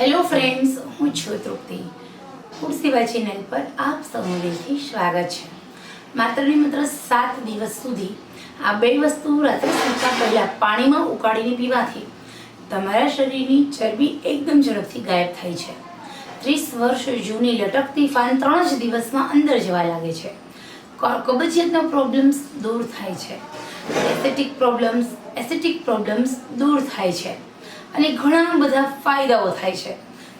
Hello friends હું છું તૃપ્તિ. કુરસીવા channel પર આપ સૌનું સ્વાગત છે. માત્ર ને માત્ર સાત દિવસ સુધી આ બે વસ્તુ રાત્રે સૂતા પહેલાં પાણીમાં ઉકાળીને પીવાથી તમારા શરીરની ચરબી એકદમ ઝડપથી ગાયબ થાય છે. ત્રીસ વર્ષ જૂની લટકતી ફાન ત્રણ જ દિવસમાં અંદર જવા લાગે છે. કબજિયાતના પ્રોબ્લેમ્સ દૂર થાય છે. એસેટિક પ્રોબ્લેમ્સ એસેટિક પ્રોબ્લેમ્સ દૂર થાય છે. અને ઘણા બધા ફાયદાઓ થાય છે.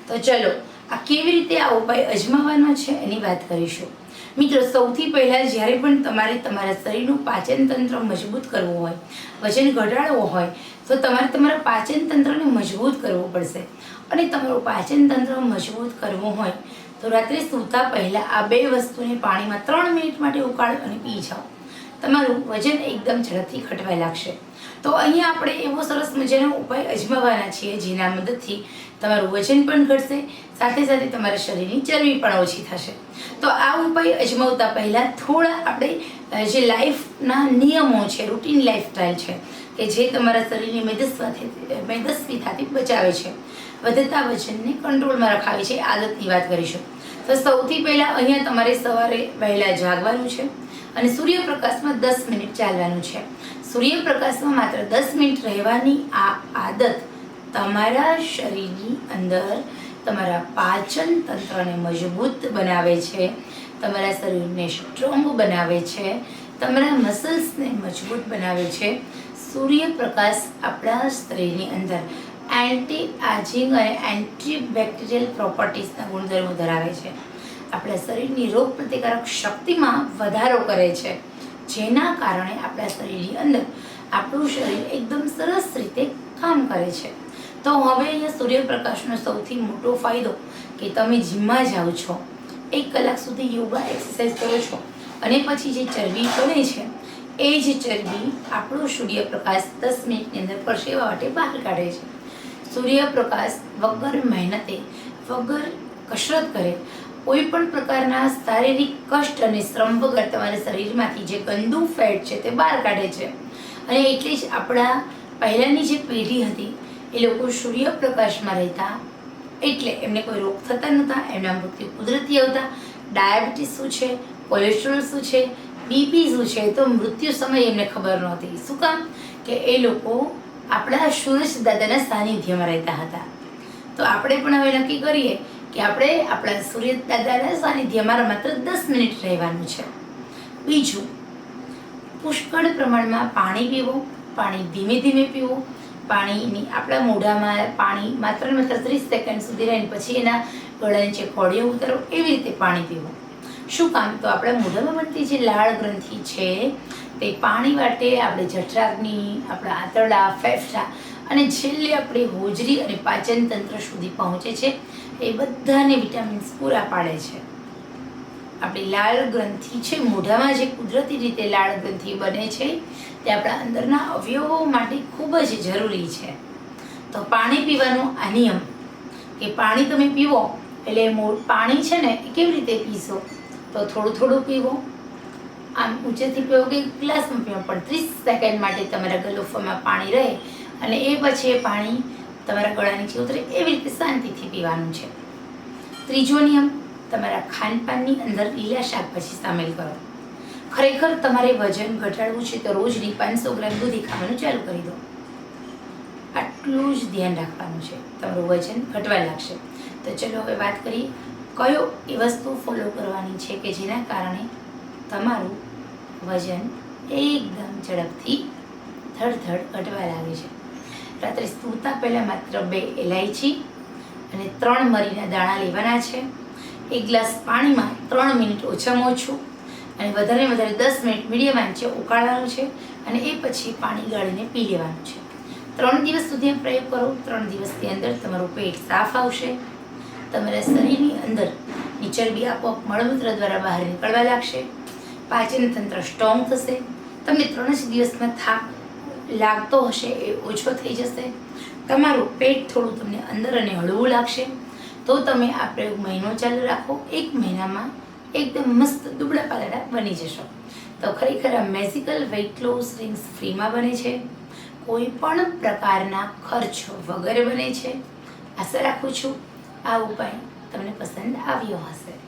તો ચલો, આ કેવી રીતે આ ઉપાય અજમાવવાનો છે એની વાત કરીશું. મિત્રો, સૌથી પહેલાં જ્યારે પણ તમારે તમારા શરીરનું પાચન તંત્ર મજબૂત કરવું હોય, વજન ઘટાડવું હોય, તો તમારે તમારા પાચન તંત્રને મજબૂત કરવું પડશે. અને તમારું પાચન તંત્ર મજબૂત કરવું હોય, તો રાત્રે સૂતા પહેલાં આ બે વસ્તુને પાણીમાં ત્રણ મિનિટ માટે ઉકાળ અને પી જાઓ. તમારું વજન એકદમ ઝડપથી ઘટવા લાગશે. તો અહીંયા આપણે એવો સરસ મજાનો ઉપાય અજમાવવાના છીએ જેના મદદથી તમારું વજન પણ ઘટશે, સાથે સાથે તમારા શરીરની ચરબી પણ ઓછી થશે. તો આ ઉપાય અજમાવતા પહેલાં થોડા આપણે જે લાઈફના નિયમો છે, રૂટીન લાઈફસ્ટાઈલ છે, કે જે તમારા શરીરની મેદસ્વાથી મેદસ્વીતાથી બચાવે છે. વધતા વજનને કંટ્રોલમાં રખાવે છે, આદતની વાત કરીશું. તો સૌથી પહેલાં અહીંયા તમારે સવારે વહેલા જાગવાનું છે અને સૂર્યપ્રકાશમાં દસ મિનિટ ચાલવાનું છે. સૂર્યપ્રકાશમાં માત્ર દસ મિનિટ રહેવાની આ આદત તમારા શરીરની અંદર તમારા પાચન તંત્રને મજબૂત બનાવે છે, તમારા શરીરને સ્ટ્રોંગ બનાવે છે, તમારા મસલ્સને મજબૂત બનાવે છે. સૂર્યપ્રકાશ આપણા શરીરની અંદર એન્ટી આજિંગ અને એન્ટી બેક્ટેરિયલ પ્રોપર્ટીઝના ગુણધર્મો ધરાવે છે. આપણા શરીરની રોગ પ્રતિકારક શક્તિમાં વધારો કરે છે. જેના કારણે આપણા શરીરની અંદર આપણું શરીર એકદમ સરસ રીતે કામ કરે છે. તો હવે અહીંયા સૂર્યપ્રકાશનો સૌથી મોટો ફાયદો કે તમે જીમમાં જાઓ છો, એક કલાક સુધી યોગા એક્સરસાઇઝ કરો છો અને પછી જે ચરબી બને છે, એ જ ચરબી આપણો સૂર્યપ્રકાશ દસ મિનિટની અંદર પરસેવા માટે બહાર કાઢે છે. સૂર્યપ્રકાશ વગર મહેનતે, વગર કસરત કરે કોઈ પણ પ્રકારના શારીરિક કષ્ટ અને શ્રમ વગર તમારા શરીરમાંથી જે ગંદુ ફેટ છે તે બહાર કાઢે છે. અને એટલે જ આપણા પહેલાંની જે પેઢી હતી, એ લોકો સૂર્યપ્રકાશમાં રહેતા, એટલે એમને કોઈ રોગ થતા નહોતા, એમના મૃત્યુ કુદરતી આવતા. ડાયાબિટીસ શું છે? કોલેસ્ટ્રોલ શું છે? બીપી શું છે? તો મૃત્યુ સમયે એમને ખબર નહોતી. શું કામ? કે એ લોકો આપણા સૂરજ દાદાના સાનિધ્યમાં રહેતા હતા. તો આપણે પણ હવે નક્કી કરીએ કે આપણે આપણા સૂર્ય દાદાના સાનિધ્યમાં માત્ર દસ મિનિટ રહેવાનું છે. બીજું, પુષ્કળ પ્રમાણમાં પાણી પીવું, પાણી ધીમે ધીમે પીવું, પાણીની આપણા મોઢામાં પાણી માત્ર ને માત્ર ત્રીસ સેકન્ડ સુધી રહીને પછી એના ગળા નીચે ખોડીઓ ઉતારો, એવી રીતે પાણી પીવું. શું કામ? તો આપણા મોઢામાં બનતી જે લાળ ગ્રંથિ છે, તે પાણી માટે આપણે જઠરાગ્નિ, આપણા આંતરડા, ફેફસા અને છેલ્લે આપણી હોજરી અને પાચન તંત્ર સુધી પહોંચે છે. એ બધાને વિટામિન્સ પૂરા પાડે છે. આપણી લાળ ગ્રંથિ છે, મોઢામાં જે કુદરતી રીતે લાળ ગ્રંથિ બને છે, તે આપણા અંદરના અવયવો માટે ખૂબ જ જરૂરી છે. તો પાણી પીવાનો આ નિયમ. કે પાણી તમે પીવો, એટલે પાણી છે ને એ કેવી રીતે પીશો? તો થોડું થોડું પીવો. આમ ઊંચેથી પીવો કે ગ્લાસમાં પીવો, પણ ત્રીસ સેકન્ડ માટે તમારા ગલોફામાં પાણી રહે અને એ પછી એ પાણી તમારા ગળા નીચે ઉતરે એવી રીતે શાંતિથી પીવાનું છે. ત્રીજો નિયમ, તમારા ખાનપાનની અંદર લીલા શાકભાજી સામેલ કરો. ખરેખર તમારે વજન ઘટાડવું છે તો રોજની પાંચસો ગ્રામ દૂધી ખાવાનું ચાલુ કરી દો. આટલું જ ધ્યાન રાખવાનું છે. તમારું વજન ઘટવા લાગશે. તો ચલો હવે વાત કરીએ, કયો એ વસ્તુ ફોલો કરવાની છે કે જેના કારણે તમારું વજન એકદમ ઝડપથી ધડધડ ઘટવા લાગે છે? રાત્રે સૂતા પહેલાં માત્ર બે એલાયચી અને ત્રણ મરીના દાણા લેવાના છે. એક ગ્લાસ પાણીમાં ત્રણ મિનિટ ઓછામાં ઓછું અને વધારે વધારે દસ મિનિટ મીડિયમ આંચે ઉકાળવાનું છે અને એ પછી પાણી ગાળીને પી લેવાનું છે. ત્રણ દિવસ સુધી પ્રયોગ કરો. ત્રણ દિવસની અંદર તમારું પેટ સાફ આવશે. તમારા શરીરની અંદર ચરબી આપોઆપ મળમૂત્ર દ્વારા બહાર નીકળવા લાગશે. પાચન તંત્ર સ્ટ્રોંગ થશે. તમને ત્રણ જ દિવસમાં થાક લાગતો હશે એ ઓછો થઈ જશે. તમારું પેટ થોડું તમને અંદર અને હળવું લાગશે. તો તમે આ પ્રયોગ મહિનો ચાલુ રાખો. એક મહિનામાં એકદમ મસ્ત દુબળા પાતળા બની જશો. તો ખરેખર આ મેઝિકલ વેઇટ લોસ રિંગ્સ ફ્રીમાં બને છે. કોઈ પણ પ્રકારના ખર્ચ વગર બને છે. આશા રાખું છું આ ઉપાય તમને પસંદ આવ્યો હશે.